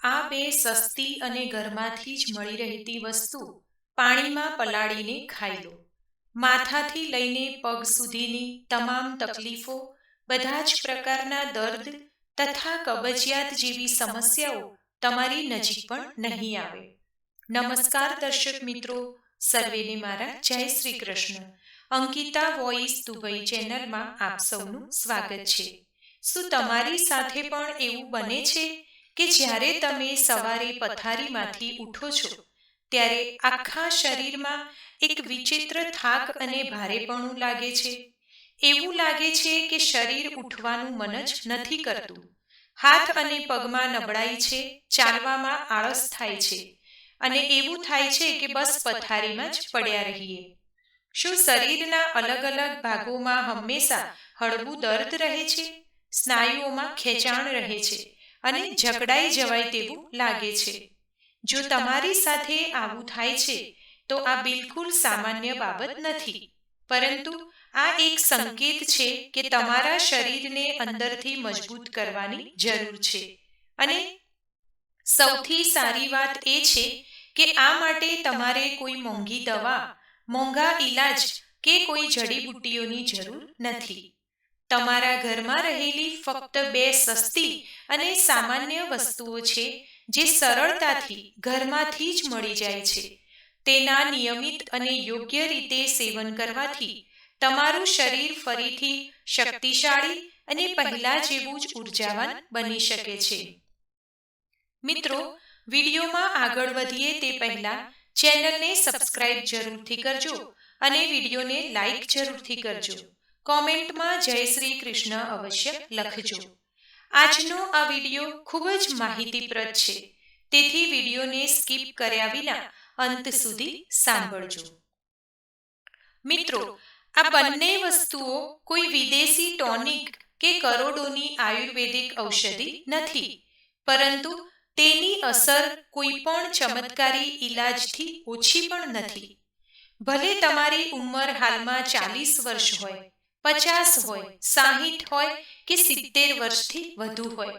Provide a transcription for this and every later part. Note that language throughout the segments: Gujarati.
આ બે સસ્તી અને ઘરમાંથી જ મળી રહેતી વસ્તુ પાણીમાં પલાળીને ખાઈ લો. માથાથી લઈને પગ સુધીની તમામ તકલીફો, બધા જ પ્રકારના દર્દ તથા કબજિયાત જેવી સમસ્યાઓ તમારી નજીક પણ નહીં આવે. નમસ્કાર દર્શક મિત્રો, સર્વેને મારા જય શ્રી કૃષ્ણ. અંકિતા વોઇસ દુબઈ ચેનલમાં આપ સૌનું સ્વાગત છે. શું તમારી સાથે પણ એવું બને છે? કે જ્યારે તમે સવારે પથારીમાંથી ઉઠો છો, ત્યારે આખા શરીરમાં એક વિચિત્ર થાક અને ભારેપણું લાગે છે. એવું લાગે છે કે શરીર ઉઠવાનું મન જ નથી કરતું. હાથ અને પગમાં નબળાઈ છે, ચાલવામાં આળસ થાય છે, અને એવું થાય છે કે બસ પથારીમાં જ પડ્યા રહીએ. શું શરીરના અલગ અલગ ભાગોમાં હંમેશા હળવું દર્દ રહે છે? સ્નાયુઓમાં ખેંચાણ રહે છે. અને જકડાઈ જવાય તેવું લાગે છે. જો તમારી સાથે આવું થાય છે તો આ બિલકુલ સામાન્ય બાબત નથી. પરંતુ આ એક સંકેત છે કે તમારા શરીરને અંદરથી મજબૂત કરવાની જરૂર છે. અને સૌથી સારી વાત એ છે કે આ માટે તમારે કોઈ મોંઘી દવા મોંઘા ઈલાજ કે કોઈ જડીબુટ્ટીઓની જરૂર નથી. તમારા ઘરમાં રહેલી ફક્ત બે સસ્તી અને સામાન્ય વસ્તુઓ છે, જે સરળતાથી ઘરમાંથી જ મળી જાય છે. તેના નિયમિત અને યોગ્ય રીતે સેવન કરવાથી તમારું શરીર ફરીથી શક્તિશાળી અને પહેલા જેવું જ ઉર્જાવાન બની શકે છે. મિત્રો, વિડીયોમાં આગળ વધીએ તે પહેલા ચેનલને સબસ્ક્રાઇબ જરૂરથી કરજો અને વિડીયોને લાઈક જરૂરથી કરજો. કોમેન્ટમાં જય શ્રી કૃષ્ણ અવશ્ય લખજો. આજનો આ વીડિયો ખૂબ જ માહિતીપ્રદ છે. તેથી વિડીયોને સ્કીપ કર્યા વિના અંત સુધી સાંભળજો. મિત્રો, આ બંને વસ્તુઓ કોઈ વિદેશી ટોનિક કે કરોડોની આયુર્વેદિક ઔષધિ નથી, પરંતુ તેની અસર કોઈ પણ ચમત્કારી ઈલાજથી ઓછી પણ નથી. ભલે તમારી ઉંમર હાલમાં ચાલીસ વર્ષ હોય પચાસ હોય, સાહીઠ હોય કે સિત્તેર વર્ષથી વધુ હોય.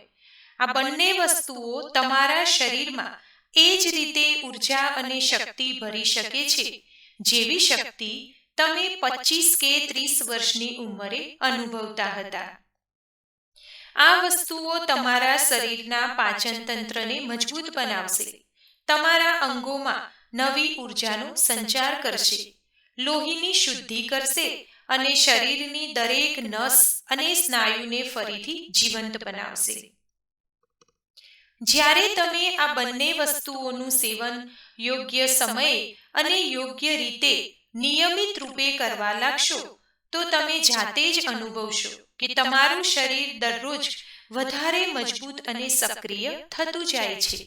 આ બંને વસ્તુઓ તમારા શરીરમાં એ જ રીતે ઊર્જા અને શક્તિ ભરી શકે છે. જેવી શક્તિ તમે પચીસ કે ત્રીસ વર્ષની ઉંમરે અનુભવતા હતા. આ વસ્તુઓ તમારા શરીરના પાચન તંત્રને મજબૂત બનાવશે. તમારા અંગોમાં નવી ઉર્જાનો સંચાર કરશે. લોહીની શુદ્ધિ કરશે અને શરીરની દરેક નસ અને સ્નાયુને ફરીથી જીવંત બનાવશે. જ્યારે તમે આ બંને વસ્તુઓનું સેવન યોગ્ય સમયે અને યોગ્ય રીતે નિયમિત રૂપે કરવા લાગશો, તો તમે જાતે જ અનુભવશો કે તમારું શરીર દરરોજ વધારે મજબૂત અને સક્રિય થતું જાય છે.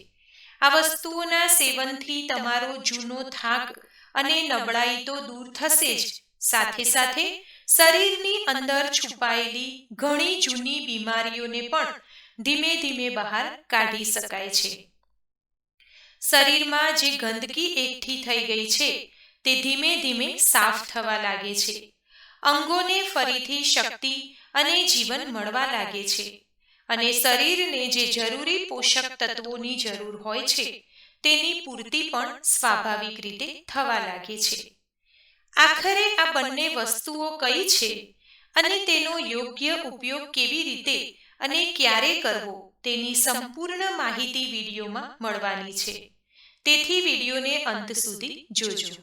આ વસ્તુઓના સેવનથી તમારો જૂનો થાક અને નબળાઈ તો દૂર થશે જ સાથે સાથે શરીરની અંદર છુપાયેલી ઘણી જૂની બીમારીઓને પણ ધીમે ધીમે બહાર કાઢી શકાય છે. શરીરમાં જે ગંદકી એકઠી થઈ ગઈ છે, તે ધીમે ધીમે સાફ થવા લાગે છે. અંગોને ફરીથી શક્તિ અને જીવન મળવા લાગે છે. અને શરીરને જે જરૂરી પોષક તત્વોની જરૂર હોય છે, તેની પૂર્તિ પણ સ્વાભાવિક રીતે થવા લાગે છે. આખરે આ બંને વસ્તુઓ કઈ છે? અને તેનો યોગ્ય ઉપયોગ કેવી રીતે અને ક્યારે કરવો, તેની સંપૂર્ણ માહિતી વિડીયોમાં મળવાની છે. તેથી વિડીયોને અંત સુધી જોજો.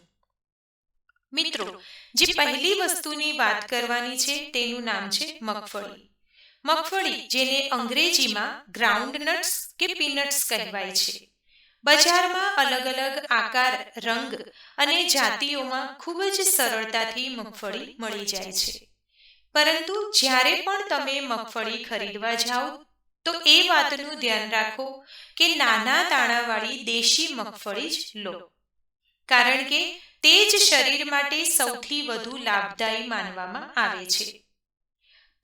મિત્રો, જે પહેલી વસ્તુની વાત કરવાની છે તેનું નામ છે મગફળી. મગફળી જેને અંગ્રેજીમાં ગ્રાઉન્ડ નટ્સ કે પીનટ્સ કહેવાય છે. બજારમાં અલગ અલગ આકાર, રંગ અને જાતિઓમાં ખૂબ જ સરળતાથી મગફળી મળી જાય છે. પરંતુ જ્યારે પણ તમે મગફળી ખરીદવા જાઓ, તો એ વાતનું ધ્યાન રાખો કે નાના દાણાવાળી દેશી મગફળી જ લો. કારણ કે તે જ શરીર માટે સૌથી વધુ લાભદાયી માનવામાં આવે છે.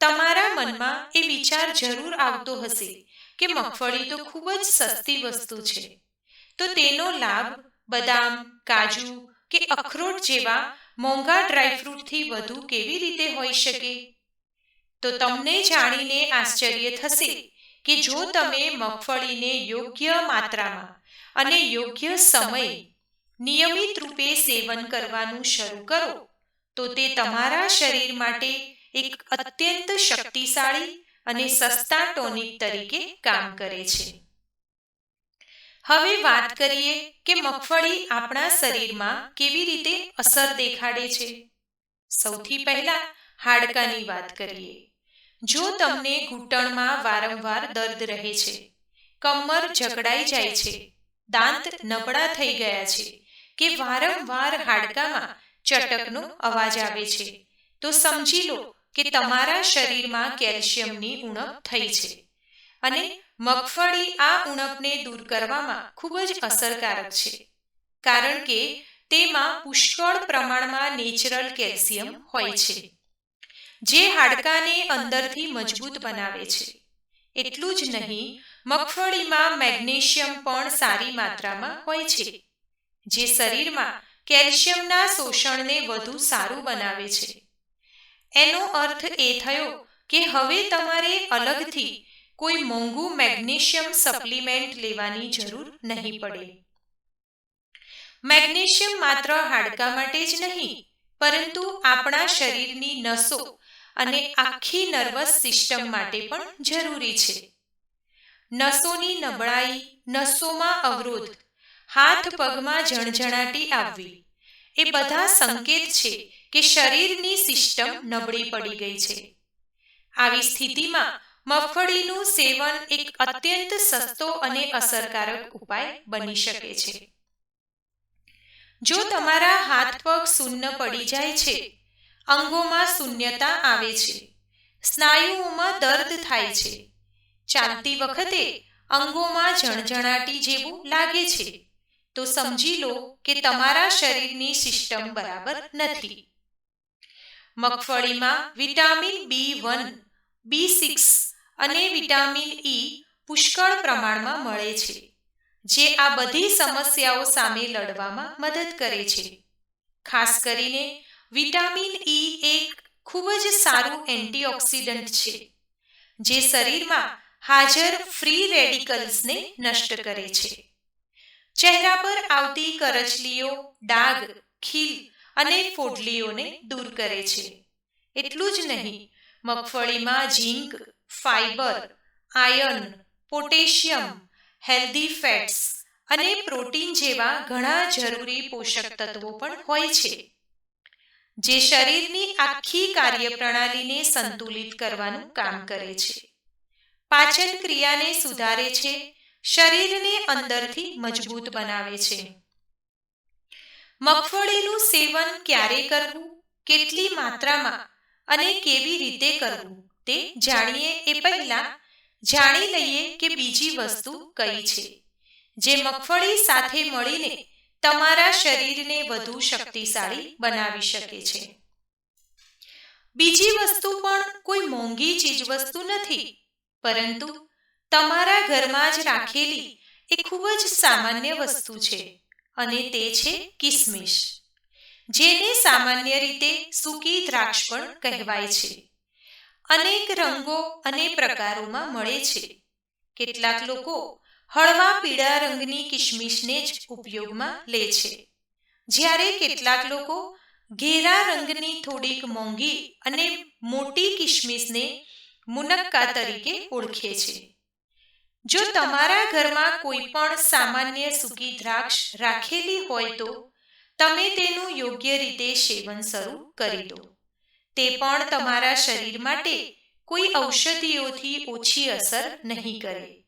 તમારા મનમાં એ વિચાર જરૂર આવતો હશે કે મગફળી તો ખૂબ જ સસ્તી વસ્તુ છે. તો તેનો લાભ બદામ, કાજુ કે અખરોટ જેવા મોંઘા ડ્રાયફ્રૂટથી વધુ કેવી રીતે હોઈ શકે? તો તમને જાણીને આશ્ચર્ય થશે કે જો તમે મગફળીને યોગ્ય માત્રામાં અને યોગ્ય સમયે નિયમિત રૂપે સેવન કરવાનું શરૂ કરો, તો તે તમારા શરીર માટે એક અત્યંત શક્તિશાળી અને સસ્તા ટોનિક તરીકે કામ કરે છે. હવે વાત કરીએ કે મગફળી આપણા શરીરમાં કેવી રીતે અસર દેખાડે છે. સૌથી પહેલા હાડકાની વાત કરીએ. જો તમને ઘૂંટણમાં વારંવાર દર્દ રહે છે, કમર જકડાઈ જાય છે, દાંત નબળા થઈ ગયા છે કે વારંવાર હાડકામાં ચટકનો અવાજ આવે છે, તો સમજી લો કે તમારા શરીરમાં કેલ્શિયમની ઉણપ થઈ છે. અને મગફળી આ ઉણપને દૂર કરવામાં ખૂબ જ અસરકારક છે. કારણ કે તેમાં પુષ્કળ પ્રમાણમાં નેચરલ કેલ્શિયમ હોય છે, જે હાડકાને અંદરથી મજબૂત બનાવે છે. એટલું જ નહીં, મગફળીમાં મેગ્નેશિયમ પણ સારી માત્રામાં હોય છે, જે શરીરમાં કેલ્શિયમના શોષણને વધુ સારું બનાવે છે. એનો અર્થ એ થયો કે હવે તમારે અલગથી કોઈ મોંઘું મેગ્નેશિયમ સપ્લિમેન્ટ લેવાની જરૂર નહીં પડે. મેગ્નેશિયમ માત્ર હાડકા માટે જ નહીં, પરંતુ આપણા શરીરની નસો અને આખી નર્વસ સિસ્ટમ માટે પણ જરૂરી છે. નસોની નબળાઈ, નસોમાં અવરોધ, હાથ પગમાં જણજણાટી આવવી, એ બધા સંકેત છે કે શરીરની સિસ્ટમ નબળી પડી ગઈ છે. આવી સ્થિતિમાં મગફળીનું સેવન એક અત્યંત સસ્તો અને અસરકારક ઉપાય બની શકે છે. જો તમારા હાથ પગ શૂન્ય પડી જાય છે, અંગોમાં શૂન્યતા આવે છે, સ્નાયુઓમાં દર્દ થાય છે, ચાલતી વખતે અંગોમાં ઝણઝણાટી જેવું લાગે છે, તો સમજી લો કે તમારા શરીરની સિસ્ટમ બરાબર નથી. મગફળીમાં vitamin B one, B six અને વિટામિન ઈ પુષ્કળ પ્રમાણમાં મળે છે, જે આ બધી સમસ્યાઓ સામે લડવામાં મદદ કરે છે. ખાસ કરીને વિટામિન ઈ એક ખૂબ જ સારું એન્ટીઓક્સિડન્ટ છે, જે શરીરમાં હાજર ફ્રી રેડિકલ્સને નષ્ટ કરે છે. ચહેરા પર આવતી કરચલીઓ, ડાઘ, ખીલ અને ફોડલીઓને દૂર કરે છે. એટલું જ નહીં, મગફળીમાં zinc fibre iron, potassium, healthy fats અને પ્રોટીન જેવા ઘણા જરૂરી પોષક તત્વો પણ હોય છે, જે શરીરની આખી કાર્યપ્રણાલીને સંતુલિત કરવાનું કામ કરે છે. પાચન ક્રિયાને સુધારે છે, શરીરને અંદરથી મજબૂત બનાવે છે. મગફળીનું સેવન ક્યારે કરવું, કેટલી માત્રામાં અને કેવી રીતે કરવું તે જાણીએ એ પહેલા જાણી લઈએ કે બીજી વસ્તુ કઈ છે. જે મગફળી સાથે મળીને તમારા શરીરને વધુ શક્તિશાળી બનાવી શકે છે. બીજી વસ્તુ પણ કોઈ મોંઘી ચીજ વસ્તુ નથી, પરંતુ તમારા ઘરમાં જ રાખેલી એ ખૂબ જ સામાન્ય વસ્તુ છે, અને તે છે કિસમિશ, જેને સામાન્ય રીતે સૂકી દ્રાક્ષ પણ કહેવાય છે. અનેક રંગો અને પ્રકારોમાં મળે છે. કેટલાક લોકો હળવા પીળા રંગની કિશમિશને જ ઉપયોગમાં લે છે. જ્યારે કેટલાક લોકો ઘેરા રંગની થોડીક મોંઘી અને મોટી કિશમિશને મુનક્કા તરીકે ઓળખે છે. જો તમારા ઘરમાં કોઈ પણ સામાન્ય સૂકી દ્રાક્ષ રાખેલી હોય તો તમે તેનું યોગ્ય રીતે સેવન શરૂ કરી દો. તે પણ તમારા શરીર માટે કોઈ ઔષધિઓથી ઓછી અસર નહીં કરે.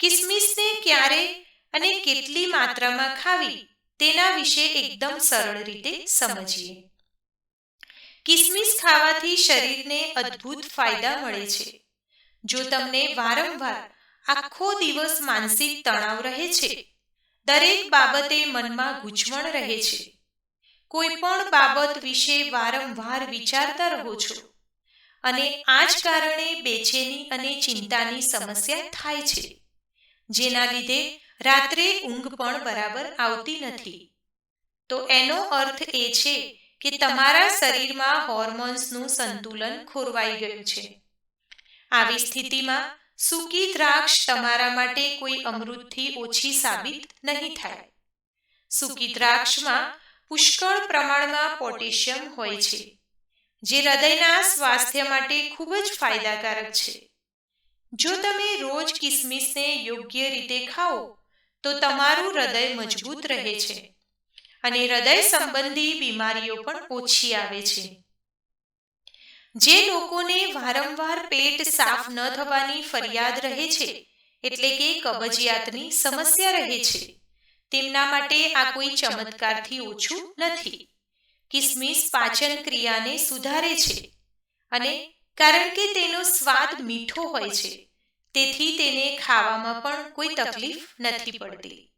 કિસમિસને ક્યારે અને કેટલી માત્રામાં ખાવી તેના વિશે એકદમ સરળ રીતે સમજીએ. કિસમિસ ખાવાથી શરીરને અદ્ભુત ફાયદા મળે છે. જો તમને વારંવાર આખો દિવસ માનસિક તણાવ રહે છે, દરેક બાબતે મનમાં ગૂંચવણ રહે છે કોઈ પણ બાબત વિશે વારંવાર વિચારતા રહો છો. અને આ જ કારણે બેચેની અને ચિંતાની સમસ્યા થાય છે. જેના લીધે રાત્રે ઊંઘ પણ બરાબર આવતી નથી. તો એનો અર્થ એ છે કે તમારા શરીરમાં હોર્મોન્સનું સંતુલન ખોરવાઈ ગયું છે. આવી સ્થિતિમાં સૂકી દ્રાક્ષ તમારા માટે કોઈ અમૃતથી ઓછી સાબિત નહીં થાય. સૂકી દ્રાક્ષમાં પુષ્કળ પ્રમાણમાં પોટેશિયમ હોય છે, જે હૃદયના સ્વાસ્થ્ય માટે ખૂબ જ ફાયદાકારક છે. જો તમે રોજ કિસમિસને યોગ્ય રીતે ખાઓ, તો તમારું હૃદય મજબૂત રહે છે અને હૃદય સંબંધી બીમારીઓ પણ ઓછી આવે છે. જે લોકોને વારંવાર પેટ સાફ ન થવાની ફરિયાદ રહે છે, એટલે કે કબજિયાતની સમસ્યા રહે છે તેમના માટે આ કોઈ ચમત્કારથી ઓછું નથી. કિસમિસ પાચન ક્રિયાને સુધારે છે અને કારણ કે તેનો સ્વાદ મીઠો હોય છે, તેથી તેને ખાવામાં પણ કોઈ તકલીફ નથી પડતી.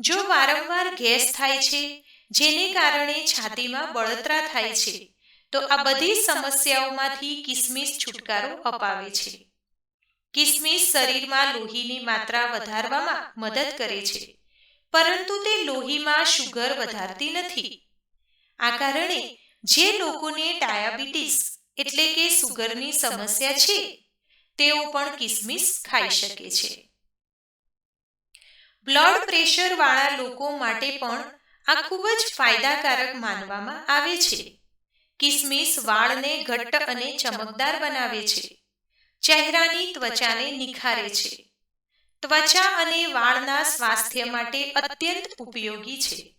જો વારંવાર ગેસ થાય છે, જેને કારણે છાતીમાં બળતરા થાય છે, તો આ બધી સમસ્યાઓમાંથી કિસમિસ છુટકારો અપાવે છે. કિસમિસ શરીરમાં લોહીની માત્રા વધારવામાં મદદ કરે છે. પરંતુ તે લોહીમાં શુગર વધારતી નથી. આ કારણે જે લોકોને ડાયાબિટીસ એટલે કે સુગરની સમસ્યા છે, તેઓ પણ કિસમિસ ખાઈ શકે છે. બ્લડ પ્રેશર વાળા લોકો માટે પણ આ ખૂબ જ ફાયદાકારક માનવામાં આવે છે. કિસમિસ વાળને ઘટ્ટ અને ચમકદાર બનાવે છે. ચહેરાની ત્વચાને નિખારે છે. ત્વચા અને વાળના સ્વાસ્થ્ય માટે અત્યંત ઉપયોગી છે.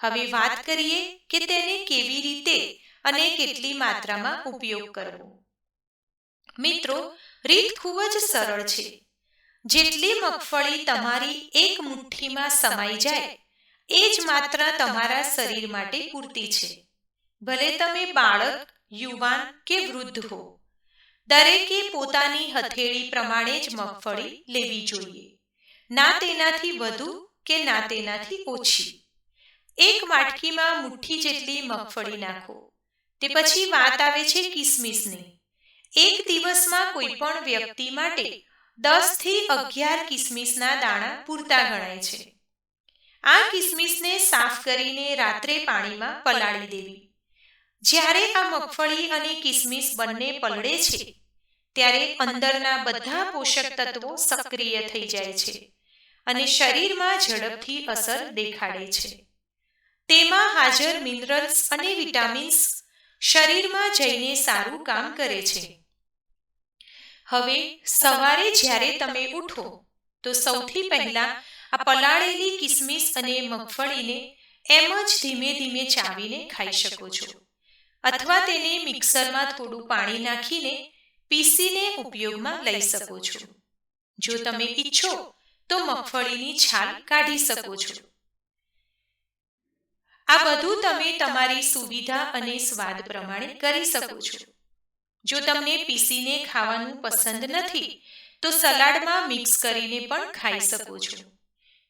હવે વાત કરીએ કે તેને કેવી રીતે અને કેટલી માત્રામાં ઉપયોગ કરવો. મિત્રો, રીત ખૂબ જ સરળ છે. જેટલી મગફળી તમારી એક મુઠ્ઠીમાં સમાઈ જાય, એ જ માત્ર તમારા શરીર માટે પૂરતી છે. ભલે તમે બાળક, યુવાન કે વૃદ્ધ હો. દરેકે પોતાની હથેળી પ્રમાણે જ મગફળી લેવી જોઈએ. ના તેનાથી વધુ કે ના તેનાથી ઓછી. એક વાટકીમાં મુઠ્ઠી જેટલી મગફળી નાખો. તે પછી વાત આવે છે કિસમિસની. એક દિવસમાં કોઈ પણ વ્યક્તિ માટે દસથી અગિયાર કિસમિસના દાણા પૂરતા ગણાય છે. આ કિસમિસને સાફ કરીને રાત્રે પાણીમાં પલાળી દેવી. જ્યારે આ મગફળી અને કિસમિસ બંને પલળે છે, ત્યારે અંદરના બધા પોષક તત્વો સક્રિય થઈ જાય છે અને શરીરમાં ઝડપથી અસર દેખાડે છે. તેમાં હાજર મિનરલ્સ અને વિટામિન્સ શરીરમાં જઈને સારું કામ કરે છે. હવે, સવારે જ્યારે તમે ઉઠો, તો સૌથી પહેલા આ પલાળેલી કિસમિસ અને મગફળીને એમ જ ધીમે ધીમે ચાવીને ખાઈ શકો છો. અથવા તેને મિક્સરમાં થોડું પાણી નાખીને પીસીને ઉપયોગમાં લઈ શકો છો. જો તમે ઈચ્છો તો મગફળીની છાલ કાઢી શકો છો. આ બધું તમે તમારી સુવિધા અને સ્વાદ પ્રમાણે કરી શકો છો. જો તમને પીસીને ખાવાનું પસંદ નથી, તો સલાડમાં મિક્સ કરીને પણ ખાઈ શકો છો.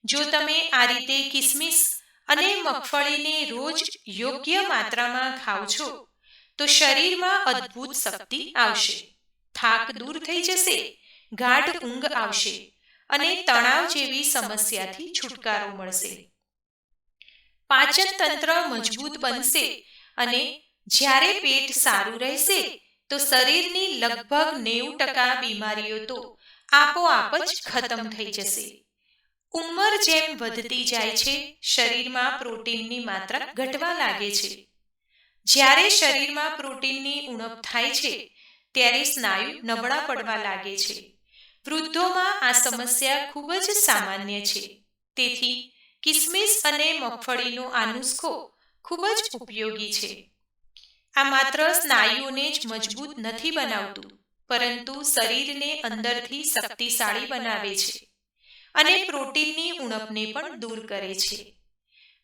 જો તમે આ રીતે કિસમિસ અને મગફળીને રોજ યોગ્ય માત્રામાં ખાવ છો, તો શરીરમાં અદ્ભુત શક્તિ આવશે. થાક દૂર થઈ જશે, ગાઢ ઊંઘ આવશે અને તણાવ જેવી સમસ્યાથી છુટકારો મળશે. પાચન તંત્ર મજબૂત બનશે અને જ્યારે પેટ સારું રહેશે, તો શરીરની લગભગ નેવું ટકા બીમારીઓ તો આપોઆપ જ ખતમ થઈ જશે. ઉંમર જેમ વધતી જાય છે, શરીરમાં પ્રોટીનની માત્રા ઘટવા લાગે છે. જ્યારે શરીરમાં પ્રોટીનની ઉણપ થાય છે, ત્યારે સ્નાયુ નબળા પડવા લાગે છે. વૃદ્ધોમાં આ સમસ્યા ખૂબ જ સામાન્ય છે. તેથી કિસમિસ અને મગફળીનો આ નુસ્ખો ખૂબ જ ઉપયોગી છે. આ માત્ર સ્નાયુઓને જ મજબૂત નથી બનાવતું, પરંતુ શરીરને અંદરથી શક્તિશાળી બનાવે છે. અને પ્રોટીનની ઉણપને પણ દૂર કરે છે.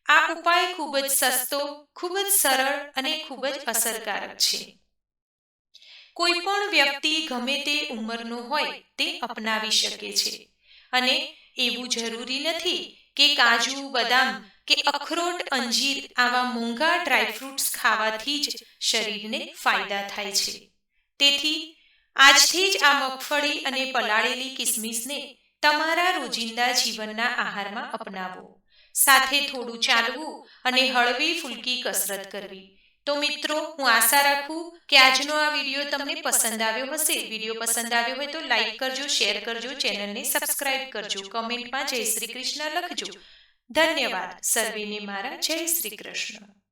આ ઉપાય ખૂબ જ સસ્તો, ખૂબ જ સરળ અને ખૂબ જ અસરકારક છે. કોઈ પણ વ્યક્તિ ગમે તે ઉંમરનો હોય તે અપનાવી શકે છે. અને એવું જરૂરી નથી કે કાજુ, બદામ કે અખરોટ, અંજીર આવા મોંઘા ડ્રાયફ્રૂટ્સ ખાવાથી જ શરીરને ફાયદા થાય છે. તેથી આજથી જ આ મગફળી અને પલાળેલી કિસમિસને તમારા રોજિંદા જીવનના આહારમાં અપનાવો. સાથે થોડું ચાલવું અને હળવી ફૂલકી કસરત કરવી. તો મિત્રો, હું આશા રાખું કે આજનો આ વીડિયો તમને પસંદ આવ્યો હશે. વીડિયો પસંદ આવ્યો હોય તો લાઈક કરજો, શેર કરજો, ચેનલને સબસ્ક્રાઇબ કરજો. કમેન્ટમાં જય શ્રી કૃષ્ણ લખજો. ધન્યવાદ. સર્વેને મારા જય શ્રી કૃષ્ણ.